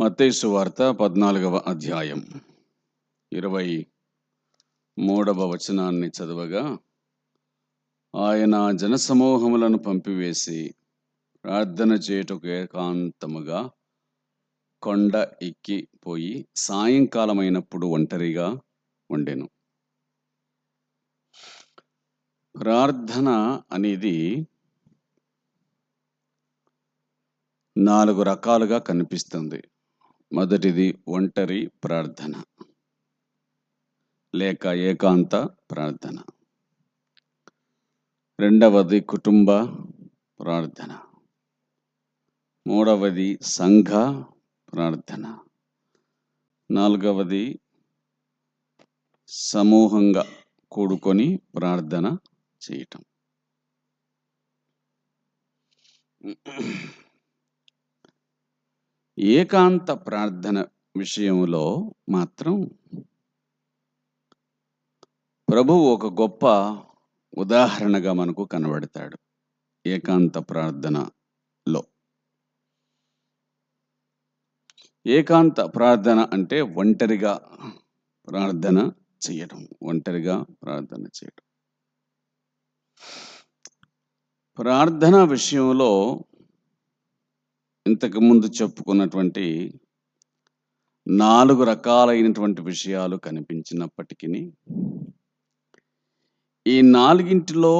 మత్తేసు వార్త పద్నాలుగవ అధ్యాయం. ఇరవై మూడవ వచనాన్ని చదవగా ఆయన జనసమూహములను పంపివేసి ప్రార్థన చేయుటకు ఏకాంతముగా కొండ ఎక్కిపోయి సాయంకాలమైనప్పుడు ఒంటరిగా ఉండెను. ప్రార్థన అనేది నాలుగు రకాలుగా కనిపిస్తుంది. మొదటిది ఒంటరి ప్రార్థన. లేక ఏకాంత ప్రార్థన. రెండవది కుటుంబ ప్రార్థన. మూడవది సంఘ ప్రార్థన. నాలుగవది సమూహంగా కూడుకొని ప్రార్థన చేయటం. ఏకాంత ప్రార్థన విషయంలో మాత్రం ప్రభువు ఒక గొప్ప ఉదాహరణగా మనకు కనబడతాడు ఏకాంత ప్రార్థనలో. ఏకాంత ప్రార్థన అంటే ఒంటరిగా ప్రార్థన చేయడం ఒంటరిగా ప్రార్థన చేయడం ప్రార్థన విషయంలో ఇంతకు ముందు చెప్పుకున్నటువంటి నాలుగు రకాలైనటువంటి విషయాలు కనిపించినప్పటికీ ఈ నాలుగింటిలో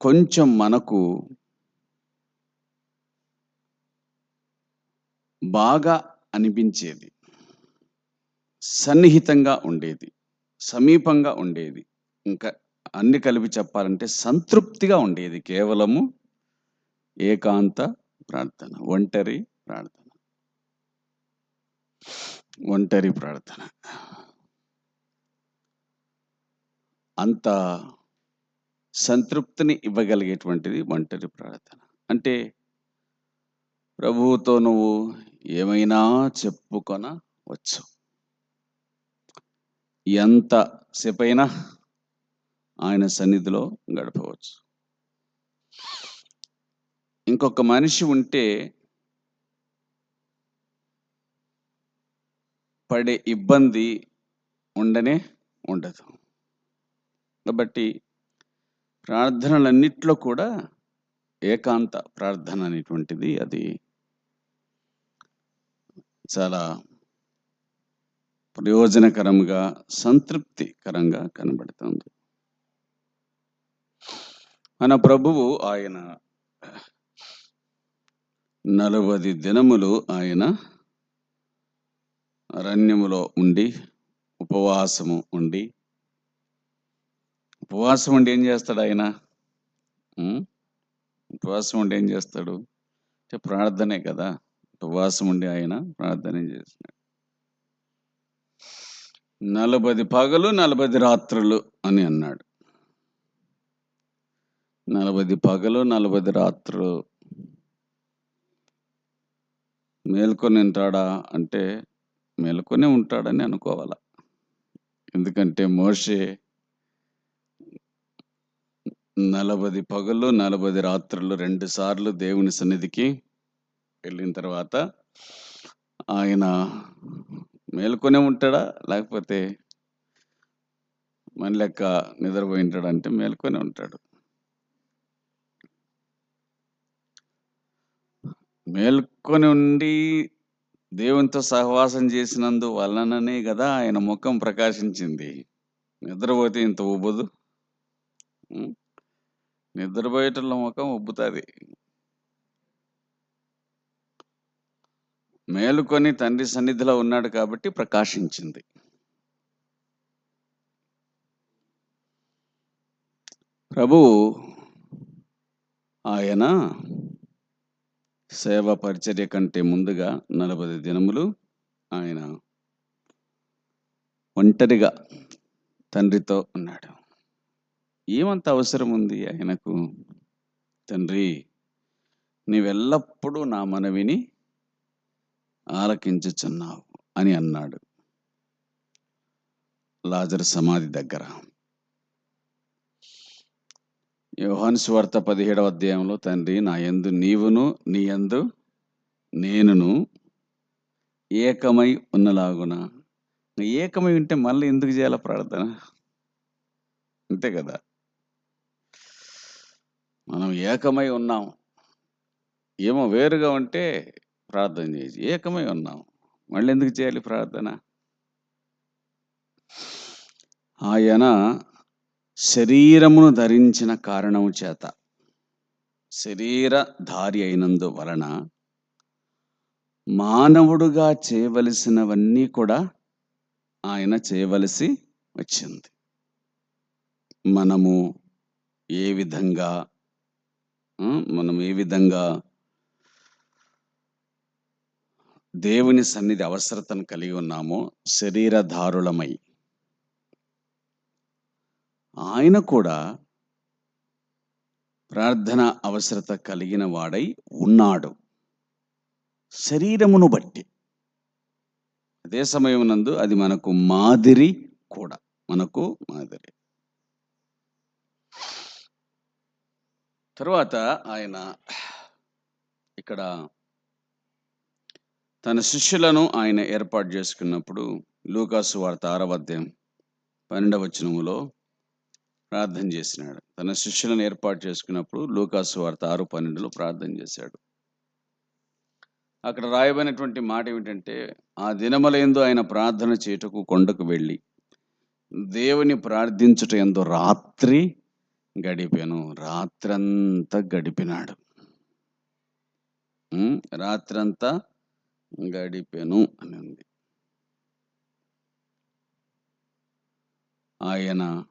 కొంచెం మనకు బాగా అనిపించేది సన్నిహితంగా ఉండేది సమీపంగా ఉండేది ఇంకా అన్ని కలిపి చెప్పాలంటే సంతృప్తిగా ఉండేది కేవలము ఏకాంత ప్రార్థన ఒంటరి ప్రార్థన. ఒంటరి ప్రార్థన. అంత సంతృప్తిని ఇవ్వగలిగేటువంటిది ఒంటరి ప్రార్థన. అంటే ప్రభువుతో నువ్వు ఏమైనా చెప్పుకొనవచ్చు ఎంత సేపైనా ఆయన సన్నిధిలో గడపవచ్చు. ఇంకొక మనిషి ఉంటే పడే ఇబ్బంది ఉండనే ఉండదు. కాబట్టి ప్రార్థనలన్నిట్లో కూడా ఏకాంత ప్రార్థన అనేటువంటిది అది చాలా ప్రయోజనకరంగా సంతృప్తికరంగా కనబడుతుంది. మన ప్రభువు ఆయన నలభై దినములు ఆయన అరణ్యములో ఉండి ఉపవాసము ఉండి. ఉపవాసం ఉండి ఏం చేస్తాడు ఆయన? ఉపవాసం ఉండి ఏం చేస్తాడు? అంటే ప్రార్థనే కదా. ఉపవాసం ఉండి ఆయన ప్రార్థన చేస్తున్నాడు. నలభది పగలు నలభది రాత్రులు అని అన్నాడు. నలభది పగలు నలభది రాత్రులు. మేల్కొని ఉంటాడా అంటే మేలుకొని ఉంటాడని అనుకోవాల. ఎందుకంటే మోషే నలభది పగలు నలభది రాత్రులు రెండు సార్లు దేవుని సన్నిధికి వెళ్ళిన తర్వాత ఆయన మేలుకొనే ఉంటాడా? లేకపోతే మన లెక్క నిద్రపోయి ఉంటాడంటే ఉంటాడు. మేల్కొని ఉండి దేవునితో సహవాసం చేసినందు వలననే కదా ఆయన ముఖం ప్రకాశించింది. నిద్రపోతే ఇంత ఉబ్బదు. నిద్రపోయేటల ముఖం ఉబ్బుతుంది. మేలుకొని తండ్రి సన్నిధిలో ఉన్నాడు కాబట్టి ప్రకాశించింది. ప్రభు ఆయన సేవ పరిచర్య కంటే ముందుగా నలభై దినములు ఆయన ఒంటరిగా తండ్రితో ఉన్నాడు. ఏమంత అవసరం ఉంది ఆయనకు? తండ్రి నీవెల్లప్పుడూ నా మనవిని ఆలకించుచున్నావు అని అన్నాడు. లాజర్ సమాధి దగ్గర యోహాను స్వార్త పదిహేడవ అధ్యాయంలో తండ్రి నా యందు నీవును నీ యందు నేనును ఏకమై ఉన్నలాగున. ఏకమై ఉంటే మళ్ళీ ఎందుకు చేయాల ప్రార్థన? అంతే కదా? మనం ఏకమై ఉన్నాం. ఏమో వేరుగా ఉంటే ప్రార్థన చేసి ఏకమై ఉన్నాం. మళ్ళీ ఎందుకు చేయాలి ప్రార్థన? ఆయన శరీరమును ధరించిన కారణము చేత శరీరధారి అయినందు వలన మానవుడుగా చేయవలసినవన్నీ కూడా ఆయన చేయవలసి వచ్చింది. మనము ఏ విధంగా మనం ఏ విధంగా దేవుని సన్నిధి అవసరతను కలిగి ఉన్నామో శరీరధారులమై ఆయన కూడా ప్రార్థన అవసరత కలిగిన వాడై ఉన్నాడు. శరీరమును బట్టి. అదే సమయమునందు అది మనకు మాదిరి కూడా. మనకు మాదిరి. తరువాత ఆయన ఇక్కడ తన శిష్యులను ఆయన ఏర్పాటు చేసుకున్నప్పుడు లూకాసు వార్త ఆరవ అధ్యాయం పన్నెండవ వచనములో ప్రార్థన చేసినాడు. తన శిష్యులను ఏర్పాటు చేసుకున్నప్పుడు లూకాసు వార్త ఆరు పన్నెండులో ప్రార్థన చేశాడు. అక్కడ రాయబడినటువంటి మాట ఏమిటంటే ఆ దినములందు ఆయన ప్రార్థన చేయుటకు కొండకు వెళ్ళి దేవుని ప్రార్థించుట ఎందు రాత్రి గడిపాను. రాత్రంతా గడిపినాడు. రాత్రంతా గడిపెను అని ఉంది. ఆయన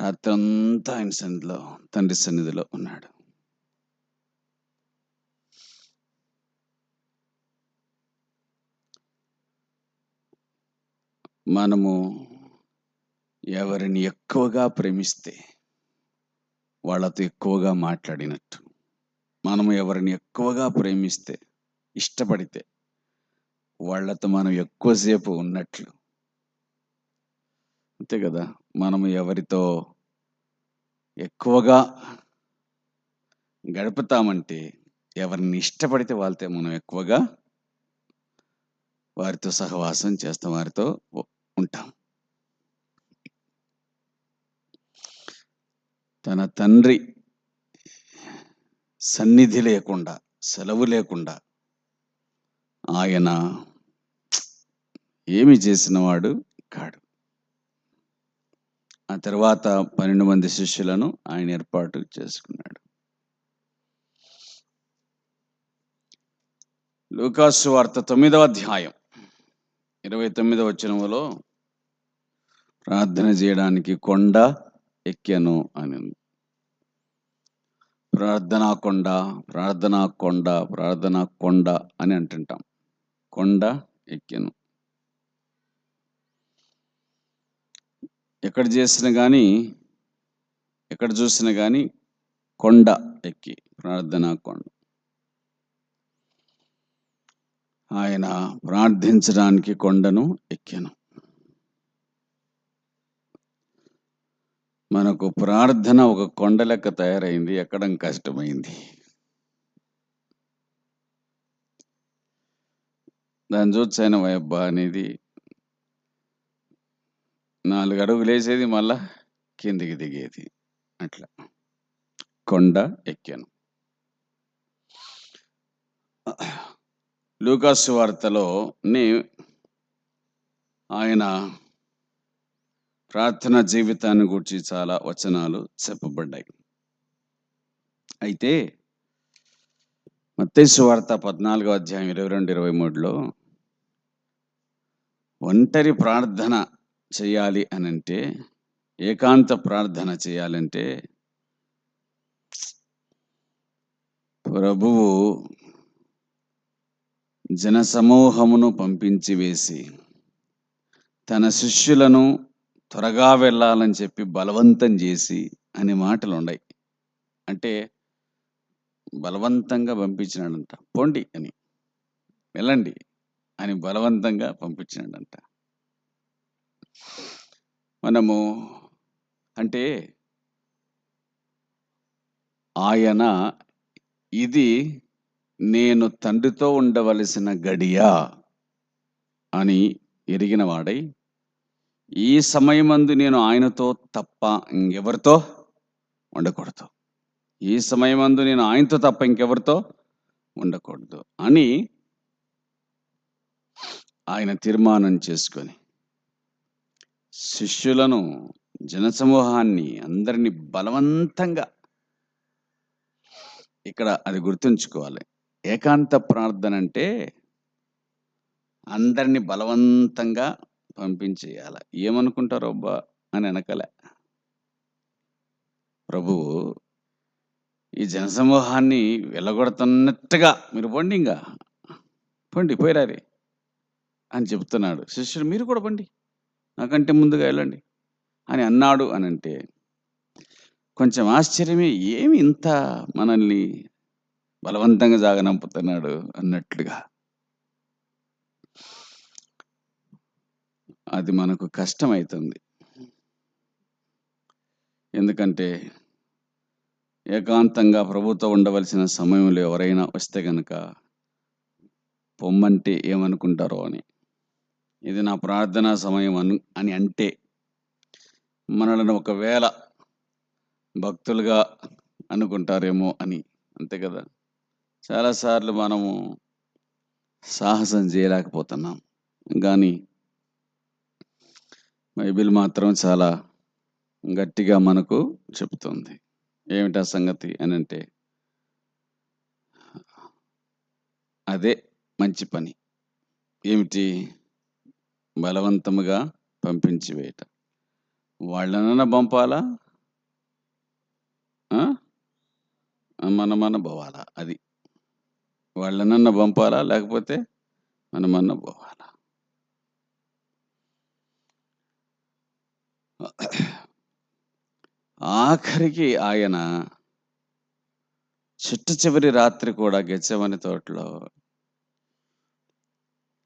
రాత్రంతా ఆయన సన్నిధిలో తండ్రి సన్నిధిలో ఉన్నాడు. మనము ఎవరిని ఎక్కువగా ప్రేమిస్తే వాళ్ళతో ఎక్కువగా మాట్లాడినట్టు. మనము ఎవరిని ఎక్కువగా ప్రేమిస్తే ఇష్టపడితే వాళ్ళతో మనం ఎక్కువసేపు ఉన్నట్లు అంతే కదా. మనము ఎవరితో ఎక్కువగా గడుపుతామంటే ఎవరిని ఇష్టపడితే వాళ్ళతో మనం ఎక్కువగా వారితో సహవాసం చేస్తాం వారితో ఉంటాం. తన తండ్రి సన్నిధి లేకుండా సెలవు లేకుండా ఆయన ఏమి చేసినవాడు కాడు. ఆ తర్వాత పన్నెండు మంది శిష్యులను ఆయన ఏర్పాటు చేసుకున్నాడు. లూకాసు వార్త తొమ్మిదవ అధ్యాయం ఇరవై తొమ్మిదవ వచ్చినములో ప్రార్థన చేయడానికి కొండ ఎక్కాను అని. ప్రార్థనా కొండ ప్రార్థనా కొండ ప్రార్థనా కొండ అని అంటుంటాం. కొండ ఎక్కాను. ఎక్కడ చేసినా కానీ ఎక్కడ చూసినా కానీ కొండ ఎక్కి ప్రార్థనా కొండ. ఆయన ప్రార్థించడానికి కొండను ఎక్కాను. మనకు ప్రార్థన ఒక కొండ లెక్క తయారైంది ఎక్కడం కష్టమైంది. దాన్ని చూసాను వయబ్బా అనేది నాలుగు అడుగులు వేసేది మళ్ళా కిందికి దిగేది. అట్లా. కొండ ఎక్కాను. లూకాసు వార్తలో ఆయన ప్రార్థన జీవితాన్ని గురించి చాలా వచనాలు చెప్పబడ్డాయి. అయితే మత్తేసు వార్త పద్నాలుగో అధ్యాయం ఇరవై రెండు ఇరవై మూడులో ఒంటరి ప్రార్థన చేయాలి అని అంటే ఏకాంత ప్రార్థన చేయాలంటే ప్రభువు జనసమూహమును పంపించి వేసి తన శిష్యులను త్వరగా వెళ్ళాలని చెప్పి బలవంతం చేసి అనే మాటలు ఉన్నాయి అంటే బలవంతంగా పంపించినాడంట. పోండి అని వెళ్ళండి అని బలవంతంగా పంపించినాడంట. మనము అంటే ఆయన ఇది నేను తండ్రితో ఉండవలసిన గడియా అని ఎరిగినవాడై ఈ సమయమందు నేను ఆయనతో తప్ప ఇంకెవరితో ఉండకూడదు. ఈ సమయమందు నేను ఆయనతో తప్ప ఇంకెవరితో ఉండకూడదు అని ఆయన తీర్మానం చేసుకొని శిష్యులను జనసమూహాన్ని అందరినీ బలవంతంగా ఇక్కడ అది గుర్తుంచుకోవాలి. ఏకాంత ప్రార్థన అంటే అందరినీ బలవంతంగా పంపించేయాలి. ఏమనుకుంటారో అబ్బా అని వెనకలే? ప్రభువు ఈ జనసమూహాన్ని వెళ్ళగొడుతున్నట్టుగా మీరు పండి ఇంకా. పండి పోయిరారి అని చెప్తున్నాడు. శిష్యుడు మీరు కూడా పండి. నాకంటే ముందుగా వెళ్ళండి అని అన్నాడు అని అంటే కొంచెం ఆశ్చర్యమే ఏమి ఇంత మనల్ని బలవంతంగా జాగనంపుతున్నాడు అన్నట్లుగా. అది మనకు కష్టమవుతుంది ఎందుకంటే ఏకాంతంగా ప్రభుతో ఉండవలసిన సమయంలో ఎవరైనా వస్తే గనక పొమ్మంటే ఏమనుకుంటారో అని. ఇది నా ప్రార్థనా సమయం అను అని అంటే మనలను ఒకవేళ భక్తులుగా అనుకుంటారేమో అని అంతే కదా? చాలాసార్లు మనము సాహసం చేయలేకపోతున్నాం. కానీ బైబిల్ మాత్రం చాలా గట్టిగా మనకు చెప్తుంది ఏమిటా సంగతి అని అంటే అదే మంచి పని. ఏమిటి? బలవంతముగా పంపించి వేయట వాళ్ళనన్నా పంపాలా? ఆ? మనమన్న పోవాలా అది. వాళ్ళనన్నా పంపాలా? లేకపోతే మనమన్న పోవాలా ఆఖరికి ఆయన చిట్ట చివరి రాత్రి కూడా గెచ్చవని తోటలో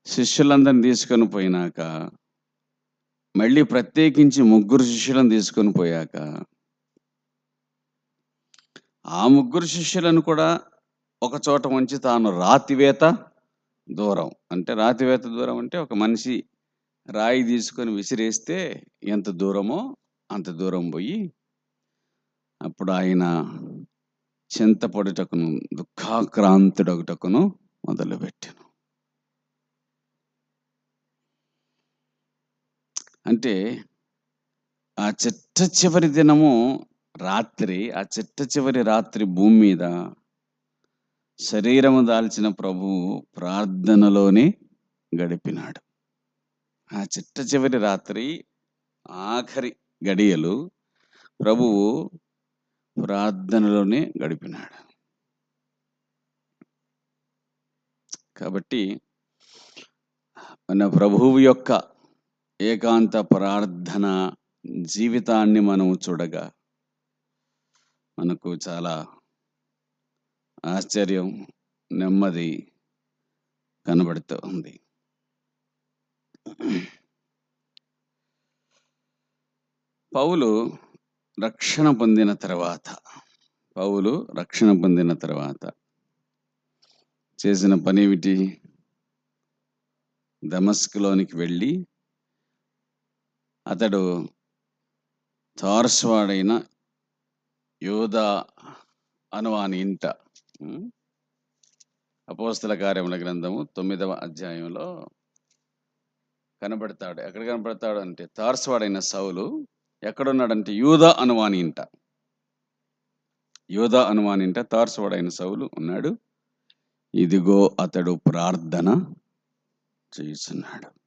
శిష్యులందరిని తీసుకొని పోయినాక మళ్ళీ ప్రత్యేకించి ముగ్గురు శిష్యులను తీసుకొని పోయాక ఆ ముగ్గురు శిష్యులను కూడా ఒక చోట ఉంచి తాను రాతివేత దూరం. అంటే రాతివేత దూరం అంటే ఒక మనిషి రాయి తీసుకొని విసిరేస్తే ఎంత దూరమో అంత దూరం పోయి అప్పుడు ఆయన చింతపడుటకును దుఃఖాక్రాంతుడొకటకును మొదలుపెట్టాను. అంటే ఆ చిట్ట చివరి దినము రాత్రి ఆ చిట్ట చివరి రాత్రి భూమి మీద శరీరము దాల్చిన ప్రభువు ప్రార్థనలోనే గడిపినాడు. ఆ చిట్ట చివరి రాత్రి ఆఖరి గడియలు ప్రభువు ప్రార్థనలోనే గడిపినాడు. కాబట్టి మన ప్రభువు యొక్క ఏకాంత ప్రార్థన జీవితాన్ని మనం చూడగా మనకు చాలా ఆశ్చర్యం నెమ్మది కనబడుతూ ఉంది. పౌలు రక్షణ పొందిన తర్వాత పౌలు రక్షణ పొందిన తర్వాత చేసిన పని ఏమిటి? దమస్కులోనికి వెళ్ళి అతడు తార్స్వాడైన యోధా అనువాని ఇంట. అపోస్తల కార్యముల గ్రంథము తొమ్మిదవ అధ్యాయంలో కనబడతాడు. ఎక్కడ కనబడతాడు అంటే తార్స్వాడైన సౌలు ఎక్కడున్నాడంటే యూద అనువాని ఇంట. యూద అనువాని ఇంట తార్స్వాడైన సౌలు ఉన్నాడు. ఇదిగో అతడు ప్రార్థన చేస్తున్నాడు.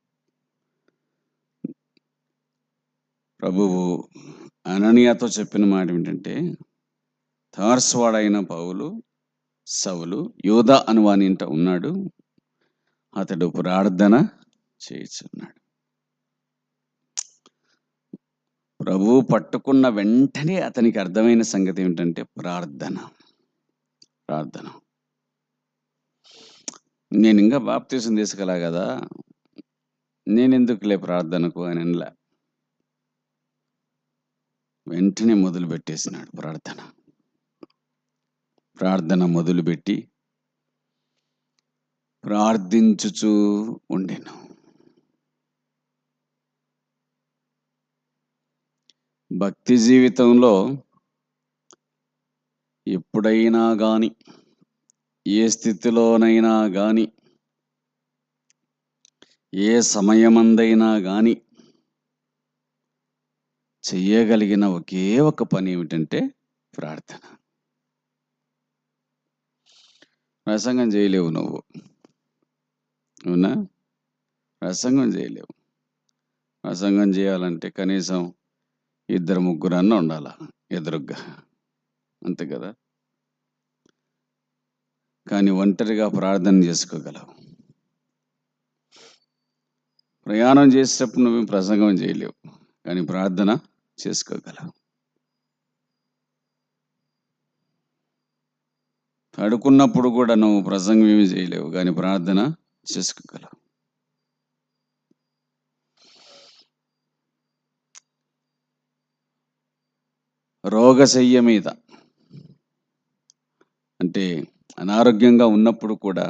ప్రభువు అననీయతో చెప్పిన మాట ఏమిటంటే తార్స్వాడైన పౌలు సవులు యోధ అనువాని ఇంట ఉన్నాడు. అతడు ప్రార్థన చేయుచున్నాడు. ప్రభువు పట్టుకున్న వెంటనే అతనికి అర్థమైన సంగతి ఏమిటంటే ప్రార్థన. ప్రార్థన. నేను ఇంకా బాప్తీసం తీసుకెళ్ళా కదా. నేను ఎందుకులే ప్రార్థనకు అని అనలే. వెంటనే మొదలుపెట్టేసినాడు ప్రార్థన. ప్రార్థన మొదలుపెట్టి ప్రార్థించుచూ ఉండెను. భక్తి జీవితంలో ఎప్పుడైనా కానీ ఏ స్థితిలోనైనా కానీ ఏ సమయమందైనా కానీ చేయగలిగిన ఒకే ఒక పని ఏమిటంటే ప్రార్థన. ప్రసంగం చేయలేవు నువ్వు. అవునా? ప్రసంగం చేయలేవు. ప్రసంగం చేయాలంటే కనీసం ఇద్దరు ముగ్గురు అన్న ఉండాల? ఎదురుగ్గా. అంతే కదా? కానీ ఒంటరిగా ప్రార్థన చేసుకోగలవు. ప్రయాణం చేసేటప్పుడు నువ్వు ప్రసంగం చేయలేవు. కానీ ప్రార్థన చేసుకోగలం. పడుకున్నప్పుడు కూడా నువ్వు ప్రసంగం ఏమి చేయలేవు కానీ ప్రార్థన చేసుకోగలవు రోగశయ్య మీద అంటే అనారోగ్యంగా ఉన్నప్పుడు కూడా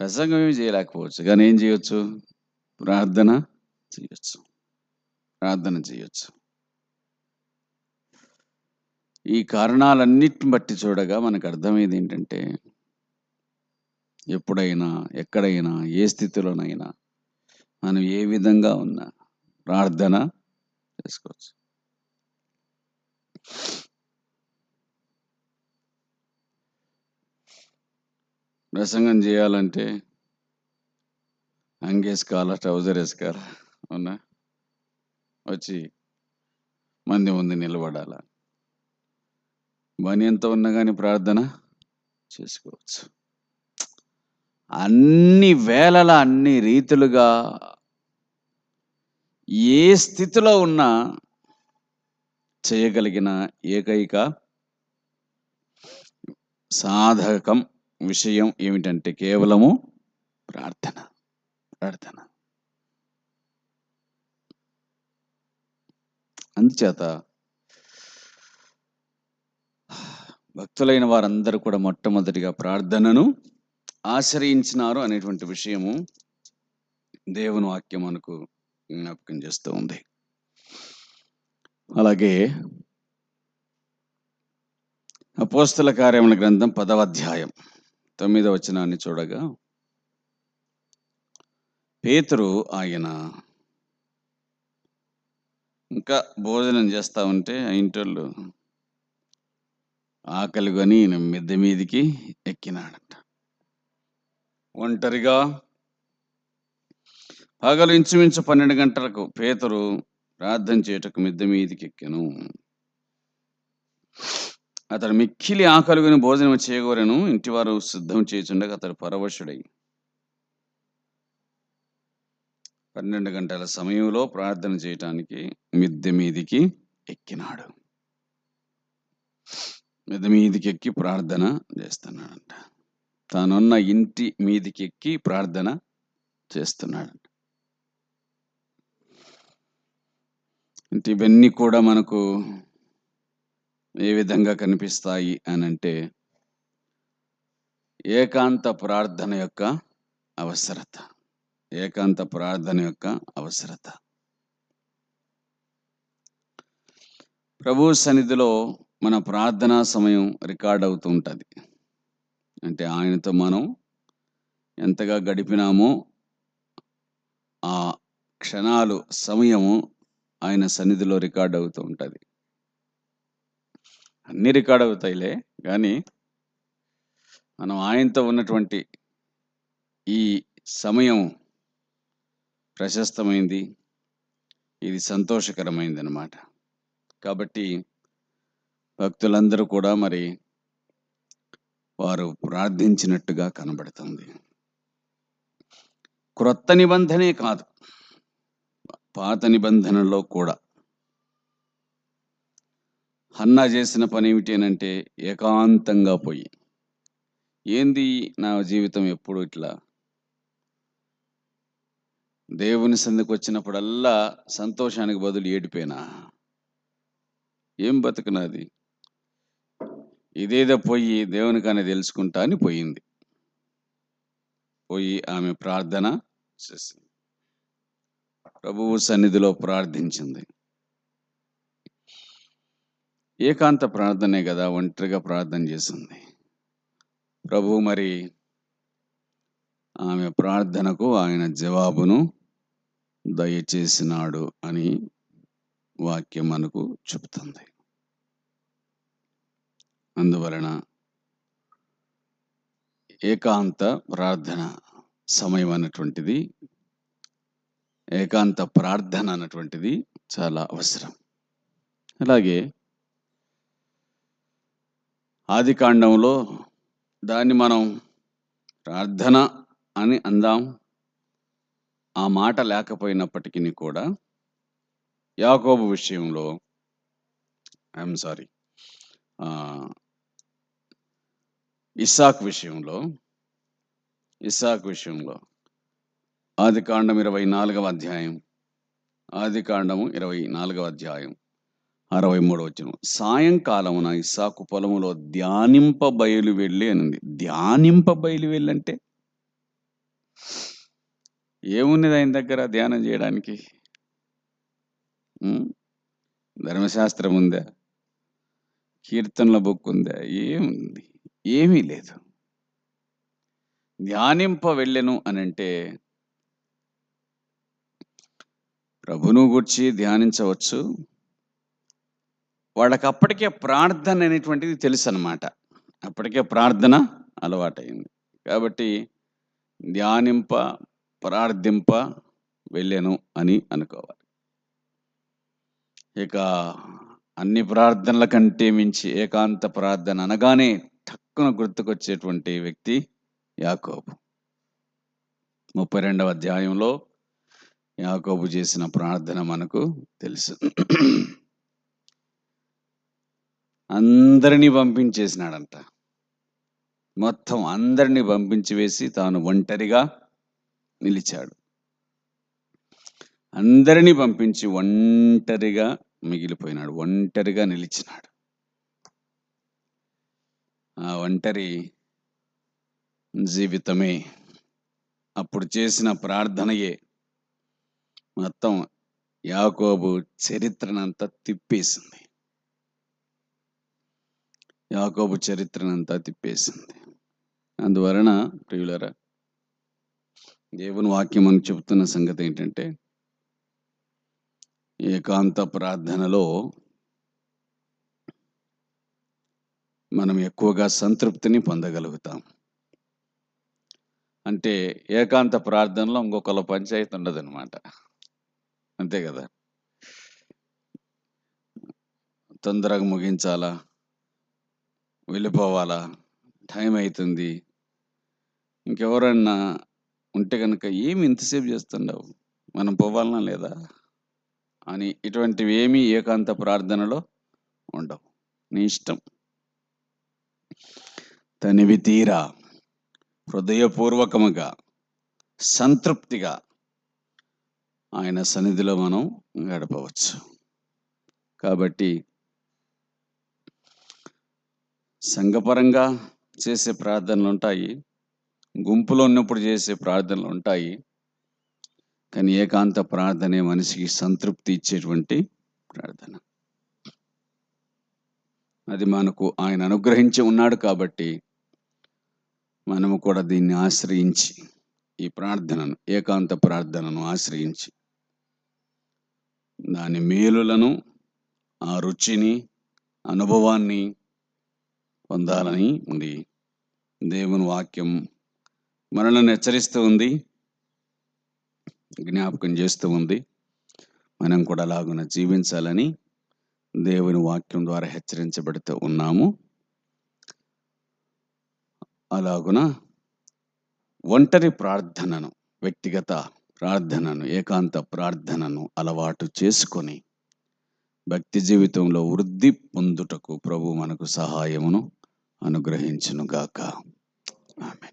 ప్రసంగం ఏమి చేయలేకపోవచ్చు. కానీ ఏం చేయొచ్చు? ప్రార్థన చేయొచ్చు. ప్రార్థన చేయొచ్చు. ఈ కారణాలన్నిటిని బట్టి చూడగా మనకు అర్థమయ్యేది ఏంటంటే ఎప్పుడైనా ఎక్కడైనా ఏ స్థితిలోనైనా మనం ఏ విధంగా ఉన్నా ప్రార్థన చేసుకోవచ్చు. ప్రసంగం చేయాలంటే అంగేసుకోవాలా ట్రౌజర్ వేసుకోవాలా అవునా? వచ్చి మంది ముందు నిలబడాల? పని ఎంత ఉన్నా కానీ ప్రార్థన చేసుకోవచ్చు. అన్ని వేళల అన్ని రీతులుగా ఏ స్థితిలో ఉన్నా చేయగలిగిన ఏకైక సాధకం విషయం ఏమిటంటే కేవలము ప్రార్థన. ప్రార్థన. అందుచేత భక్తులైన వారందరూ కూడా మొట్టమొదటిగా ప్రార్థనను ఆశ్రయించినారు అనేటువంటి విషయము దేవుని వాక్యం మనకు జ్ఞాపకం చేస్తూ ఉంది. అలాగే అపోస్తుల కార్యముల గ్రంథం పదవ అధ్యాయం తొమ్మిదవ వచనాన్ని చూడగా పేతురు ఆయన ఇంకా భోజనం చేస్తా ఉంటే ఆ ఇంటోళ్ళు ఆకలి కొని మిద్దె మీదికి ఎక్కినాడంట. ఒంటరిగా పగలు ఇంచుమించు పన్నెండు గంటలకు పేతురు ప్రార్థన చేయటకు మిద్దె మీదికి ఎక్కాను. అతడు మిక్కిలి ఆకలిగొని భోజనం చేయగోరెను ఇంటివారు సిద్ధం చేయుచుండగా అతడు పరవశుడై పన్నెండు గంటల సమయంలో ప్రార్థన చేయటానికి మిద్దె మీదికి ఎక్కినాడు. మిద్దె మీదికి ఎక్కి ప్రార్థన చేస్తున్నాడంట. తానున్న ఇంటి మీదికి ఎక్కి ప్రార్థన చేస్తున్నాడంట అంటే ఇవన్నీ కూడా మనకు ఏ విధంగా కనిపిస్తాయి అని అంటే ఏకాంత ప్రార్థన యొక్క అవసరత. ఏకాంత ప్రార్థన యొక్క అవసరత. ప్రభు సన్నిధిలో మన ప్రార్థనా సమయం రికార్డ్ అవుతూ ఉంటుంది అంటే ఆయనతో మనం ఎంతగా గడిపినామో ఆ క్షణాలు సమయము ఆయన సన్నిధిలో రికార్డ్ అవుతూ ఉంటుంది అన్నీ రికార్డ్ అవుతాయిలే కానీ మనం ఆయనతో ఉన్నటువంటి ఈ సమయం ప్రశస్తమైంది. ఇది సంతోషకరమైంది అన్నమాట కాబట్టి భక్తులందరూ కూడా మరి వారు ప్రార్థించినట్టుగా కనబడుతుంది. క్రొత్త నిబంధనే కాదు. పాత నిబంధనలో కూడా. హన్నా చేసిన పని ఏమిటి అని అంటే ఏకాంతంగా పోయి ఏంది నా జీవితం ఎప్పుడు ఇట్లా దేవుని సందికి వచ్చినప్పుడల్లా సంతోషానికి బదులు ఏడిపోయినా. ఏం బతుకున్నది ఇదేదో పోయి దేవునికనే తెలుసుకుంటా అని పోయింది. పోయి ఆమె ప్రార్థన చేసింది. ప్రభువు సన్నిధిలో ప్రార్థించింది. ఏకాంత ప్రార్థనే కదా ఒంటరిగా ప్రార్థన చేసింది. ప్రభు మరి ఆమె ప్రార్థనకు ఆయన జవాబును దయచేసినాడు అని వాక్యం మనకు చెబుతుంది. అందువలన ఏకాంత ప్రార్థన సమయం అన్నటువంటిది ఏకాంత ప్రార్థన అన్నటువంటిది చాలా అవసరం. అలాగే ఆది కాండంలో దాన్ని మనం ప్రార్థన అని అందాం. ఆ మాట లేకపోయినప్పటికీ కూడా యాకోబు విషయంలో ఐఎమ్ సారీ ఇస్సాక్ విషయంలో ఇస్సాక్ విషయంలో ఆది కాండం ఇరవై నాలుగవ అధ్యాయం ఆది కాండము ఇరవై నాలుగవ అధ్యాయం అరవై మూడవ వచ్చిన సాయంకాలమున ఇస్సాకు పొలములో ధ్యానింప బయలు వెళ్ళి అనింది. ధ్యానింప బయలు వెళ్ళంటే? ఏమున్నది ఆయన దగ్గర ధ్యానం చేయడానికి? ధర్మశాస్త్రం ఉందా? కీర్తనల బుక్ ఉందా? ఏముంది? ఏమీ లేదు. ధ్యానింప వెళ్ళెను అని అంటే ప్రభును గుర్చి ధ్యానించవచ్చు. వాళ్ళకి అప్పటికే ప్రార్థన అనేటువంటిది తెలుసు అనమాట అప్పటికే ప్రార్థన అలవాటైంది కాబట్టి ధ్యానింప ప్రార్థింప వెళ్ళాను అని అనుకోవాలి. ఇక అన్ని ప్రార్థనల కంటే మించి ఏకాంత ప్రార్థన అనగానే టక్కున గుర్తుకొచ్చేటువంటి వ్యక్తి యాకోబు. ముప్పై రెండవ అధ్యాయంలో యాకోబు చేసిన ప్రార్థన మనకు తెలుసు. అందరినీ పంపించేసినాడంట. మొత్తం అందరినీ పంపించి వేసి తాను ఒంటరిగా నిలిచాడు. అందరినీ పంపించి ఒంటరిగా మిగిలిపోయినాడు. ఒంటరిగా నిలిచినాడు. ఆ ఒంటరి జీవితమే అప్పుడు చేసిన ప్రార్థనయే. మొత్తం యాకోబు చరిత్రనంతా తిప్పేసింది. యాకోబు చరిత్రనంతా తిప్పేసింది. అందువలన ప్రియులరా దేవుని వాక్యం అని చెబుతున్న సంగతి ఏంటంటే ఏకాంత ప్రార్థనలో మనం ఎక్కువగా సంతృప్తిని పొందగలుగుతాం. అంటే ఏకాంత ప్రార్థనలో ఇంకొకళ్ళ పంచాయతీ ఉండదన్నమాట. అంతే కదా? తొందరగా ముగించాలా? వెళ్ళిపోవాలా? టైం అవుతుంది ఇంకెవరన్నా ఉంటే కనుక ఏమి ఇంతసేపు చేస్తుండవు? మనం పోవాలనా లేదా? అని ఇటువంటివి ఏమీ ఏకాంత ప్రార్థనలో ఉండవు. నీ ఇష్టం. తనివి తీరా హృదయపూర్వకముగా సంతృప్తిగా ఆయన సన్నిధిలో మనం గడపవచ్చు. కాబట్టి సంఘపరంగా చేసే ప్రార్థనలు ఉంటాయి. గుంపులో ఉన్నప్పుడు చేసే ప్రార్థనలు ఉంటాయి. కానీ ఏకాంత ప్రార్థనే మనిషికి సంతృప్తి ఇచ్చేటువంటి ప్రార్థన. అది మనకు ఆయన అనుగ్రహించి ఉన్నాడు కాబట్టి మనము కూడా దీన్ని ఆశ్రయించి ఈ ప్రార్థనను ఏకాంత ప్రార్థనను ఆశ్రయించి దాని మేలులను ఆ రుచిని అనుభవాన్ని పొందాలని ఉంది దేవుని వాక్యం మనల్ని హెచ్చరిస్తూ ఉంది జ్ఞాపకం చేస్తూ ఉంది. మనం కూడా అలాగున జీవించాలని దేవుని వాక్యం ద్వారా హెచ్చరించబడుతూ ఉన్నాము. అలాగున ఒంటరి ప్రార్థనను వ్యక్తిగత ప్రార్థనను ఏకాంత ప్రార్థనను అలవాటు చేసుకొని భక్తి జీవితంలో వృద్ధి పొందుటకు ప్రభు మనకు సహాయమును అనుగ్రహించునుగాక. ఆమె